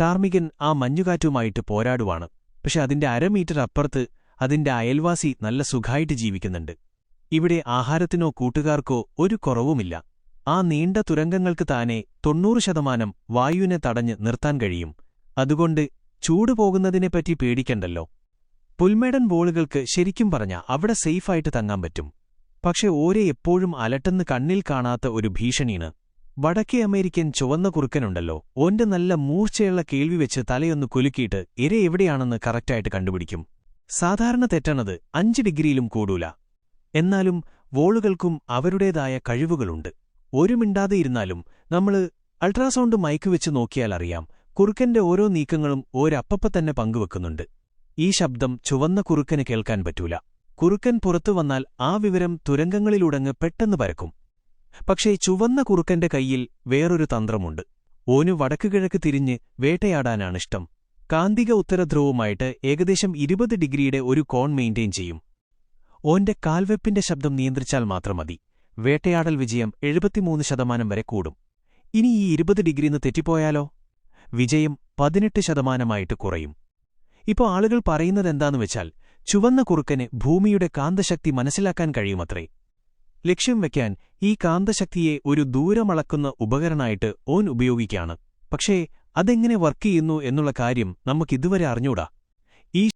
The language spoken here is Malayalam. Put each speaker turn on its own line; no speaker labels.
ടാർമികൻ ആ മഞ്ഞുകാറ്റുമായിട്ട് പോരാടുവാണ്. പക്ഷെ അതിന്റെ അരമീറ്റർ അപ്പുറത്ത് അതിന്റെ അയൽവാസി നല്ല സുഖായിട്ട് ജീവിക്കുന്നുണ്ട്. ഇവിടെ ആഹാരത്തിനോ കൂട്ടുകാർക്കോ ഒരു കുറവുമില്ല. ആ നീണ്ട തുരങ്കങ്ങൾക്ക് താനെ തൊണ്ണൂറ് ശതമാനം വായുവിനെ തടഞ്ഞ് നിർത്താൻ കഴിയും. അതുകൊണ്ട് ചൂട് പോകുന്നതിനെപ്പറ്റി പേടിക്കണ്ടല്ലോ. പുൽമേടൻ ബോളുകൾക്ക് ശരിക്കും പറഞ്ഞ അവിടെ സേഫായിട്ട് തങ്ങാൻ പറ്റും. പക്ഷെ ഓരെ എപ്പോഴും അലട്ടെന്ന് കണ്ണിൽ കാണാത്ത ഒരു ഭീഷണിയാണ്. വടക്കേ അമേരിക്കൻ ചുവന്ന കുറുക്കനുണ്ടല്ലോ. ഓന്റെ നല്ല മൂർച്ചയുള്ള കേൾവി വെച്ച് തലയൊന്ന് കുലുക്കിയിട്ട് ഇര എവിടെയാണെന്ന് കറക്റ്റായിട്ട് കണ്ടുപിടിക്കും. സാധാരണ തെറ്റണത് അഞ്ച് ഡിഗ്രിയിലും കൂടൂല. എന്നാലും വോളുകൾക്കും അവരുടേതായ കഴിവുകളുണ്ട്. ഒരു മിണ്ടാതെ ഇരുന്നാലും നമ്മൾ അൾട്രാസൗണ്ട് മൈക്ക് വെച്ച് നോക്കിയാൽ അറിയാം കുറുക്കന്റെ ഓരോ നീക്കങ്ങളും ഒരപ്പപ്പ തന്നെ പങ്കുവെക്കുന്നുണ്ട്. ഈ ശബ്ദം ചുവന്ന കുറുക്കന് കേൾക്കാൻ പറ്റൂല. കുറുക്കൻ പുറത്തു വന്നാൽ ആ വിവരം തുരങ്കങ്ങളിലുടങ്ങ് പെട്ടെന്ന് പരക്കും. പക്ഷേ ചുവന്ന കുറുക്കന്റെ കയ്യിൽ വേറൊരു തന്ത്രമുണ്ട്. ഓനു വടക്കുകിഴക്ക് തിരിഞ്ഞ് വേട്ടയാടാനാണിഷ്ടം. കാന്തിക ഉത്തരധ്രുവുമായിട്ട് ഏകദേശം ഇരുപത് ഡിഗ്രിയുടെ ഒരു കോൺ മെയിന്റെയിൻ ചെയ്യും. ഓന്റെ കാൽവെപ്പിന്റെ ശബ്ദം നിയന്ത്രിച്ചാൽ മാത്രം മതി. വേട്ടയാടൽ വിജയം എഴുപത്തിമൂന്ന് ശതമാനം വരെ കൂടും. ഇനി ഈ ഇരുപത് ഡിഗ്രിന്ന് തെറ്റിപ്പോയാലോ? വിജയം പതിനെട്ട് ശതമാനമായിട്ട് കുറയും. ഇപ്പോൾ ആളുകൾ പറയുന്നതെന്താന്ന് വെച്ചാൽ ചുവന്ന കുറുക്കന് ഭൂമിയുടെ കാന്തശക്തി മനസ്സിലാക്കാൻ കഴിയുമത്രേ. ലക്ഷ്യം വയ്ക്കാൻ ഈ കാന്തശക്തിയെ ഒരു ദൂരമളക്കുന്ന ഉപകരണമായിട്ട് ഓൻ ഉപയോഗിക്കാണ്. പക്ഷേ അതെങ്ങനെ വർക്ക് ചെയ്യുന്നു എന്നുള്ള കാര്യം നമുക്കിതുവരെ അറിഞ്ഞൂടാ. ഈ